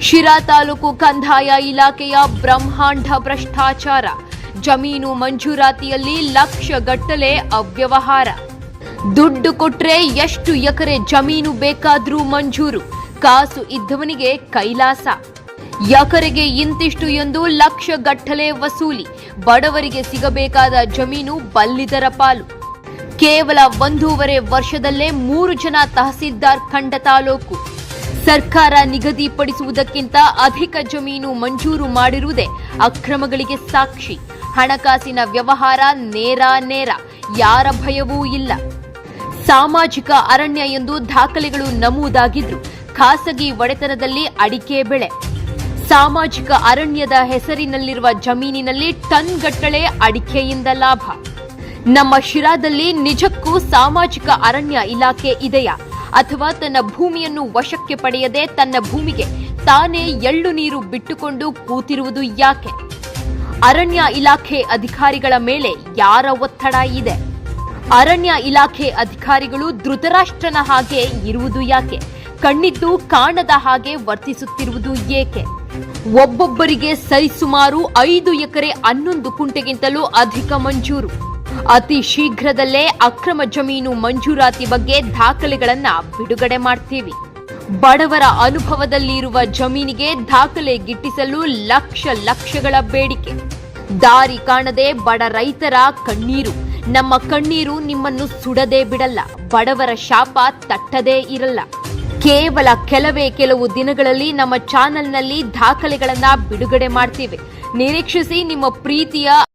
ಶಿರಾ ತಾಲೂಕು ಕಂದಾಯ ಇಲಾಖೆಯ ಬ್ರಹ್ಮಾಂಡ ಭ್ರಷ್ಟಾಚಾರ. ಜಮೀನು ಮಂಜೂರಾತಿಯಲ್ಲಿ ಲಕ್ಷ ಗಟ್ಟಲೆ ಅವ್ಯವಹಾರ. ದುಡ್ಡು ಕೊಟ್ರೆ ಎಷ್ಟು ಎಕರೆ ಜಮೀನು ಬೇಕಾದ್ರೂ ಮಂಜೂರು. ಕಾಸು ಇದ್ದವನಿಗೆ ಕೈಲಾಸ. ಎಕರೆಗೆ ಇಂತಿಷ್ಟು ಎಂದು ಲಕ್ಷ ಗಟ್ಟಲೆ ವಸೂಲಿ. ಬಡವರಿಗೆ ಸಿಗಬೇಕಾದ ಜಮೀನು ಬಲ್ಲಿದರ ಪಾಲು. ಕೇವಲ ಒಂದೂವರೆ ವರ್ಷದಲ್ಲೇ ಮೂರು ಜನ ತಹಸೀಲ್ದಾರ್ ಖಂಡ ತಾಲೂಕು. ಸರ್ಕಾರ ನಿಗದಿಪಡಿಸುವುದಕ್ಕಿಂತ ಅಧಿಕ ಜಮೀನು ಮಂಜೂರು ಮಾಡಿರುವುದೇ ಅಕ್ರಮಗಳಿಗೆ ಸಾಕ್ಷಿ. ಹಣಕಾಸಿನ ವ್ಯವಹಾರ ನೇರ ನೇರ, ಯಾರ ಭಯವೂ ಇಲ್ಲ. ಸಾಮಾಜಿಕ ಅರಣ್ಯ ಎಂದು ದಾಖಲೆಗಳು ನಮೂದಾಗಿದ್ರು ಖಾಸಗಿ ಒಡೆತನದಲ್ಲಿ ಅಡಿಕೆ ಬೆಳೆ. ಸಾಮಾಜಿಕ ಅರಣ್ಯದ ಹೆಸರಿನಲ್ಲಿರುವ ಜಮೀನಿನಲ್ಲಿ ಟನ್ಗಟ್ಟಳೆ ಅಡಿಕೆಯಿಂದ ಲಾಭ. ನಮ್ಮ ಶಿರಾದಲ್ಲಿ ನಿಜಕ್ಕೂ ಸಾಮಾಜಿಕ ಅರಣ್ಯ ಇಲಾಖೆ ಇದೆಯಾ? ಅಥವಾ ತನ್ನ ಭೂಮಿಯನ್ನು ವಶಕ್ಕೆ ಪಡೆಯದೆ ತನ್ನ ಭೂಮಿಗೆ ತಾನೇ ಎಳ್ಳು ನೀರು ಬಿಟ್ಟುಕೊಂಡು ಕೂತಿರುವುದು ಯಾಕೆ? ಅರಣ್ಯ ಇಲಾಖೆ ಅಧಿಕಾರಿಗಳ ಮೇಲೆ ಯಾರ ಒತ್ತಡ ಇದೆ? ಅರಣ್ಯ ಇಲಾಖೆ ಅಧಿಕಾರಿಗಳು ಧೃತರಾಷ್ಟ್ರನ ಹಾಗೆ ಇರುವುದು ಯಾಕೆ? ಕಣ್ಣಿದ್ದು ಕಾಣದ ಹಾಗೆ ವರ್ತಿಸುತ್ತಿರುವುದು ಏಕೆ? ಒಬ್ಬೊಬ್ಬರಿಗೆ ಸರಿಸುಮಾರು ಐದು ಎಕರೆ ಹನ್ನೊಂದು ಕುಂಟೆಗಿಂತಲೂ ಅಧಿಕ ಮಂಜೂರು. ಅತಿ ಶೀಘ್ರದಲ್ಲೇ ಅಕ್ರಮ ಜಮೀನು ಮಂಜೂರಾತಿ ಬಗ್ಗೆ ದಾಖಲೆಗಳನ್ನ ಬಿಡುಗಡೆ ಮಾಡ್ತೀವಿ. ಬಡವರ ಅನುಭವದಲ್ಲಿರುವ ಜಮೀನಿಗೆ ದಾಖಲೆ ಗಿಟ್ಟಿಸಲು ಲಕ್ಷ ಲಕ್ಷಗಳ ಬೇಡಿಕೆ. ದಾರಿ ಕಾಣದೆ ಬಡ ರೈತರ ಕಣ್ಣೀರು. ನಮ್ಮ ಕಣ್ಣೀರು ನಿಮ್ಮನ್ನು ಸುಡದೇ ಬಿಡಲ್ಲ, ಬಡವರ ಶಾಪ ತಟ್ಟದೇ ಇರಲ್ಲ. ಕೇವಲ ಕೆಲವೇ ಕೆಲವು ದಿನಗಳಲ್ಲಿ ನಮ್ಮ ಚಾನೆಲ್ನಲ್ಲಿ ದಾಖಲೆಗಳನ್ನ ಬಿಡುಗಡೆ ಮಾಡ್ತೀವಿ. ನಿರೀಕ್ಷಿಸಿ ನಿಮ್ಮ ಪ್ರೀತಿಯ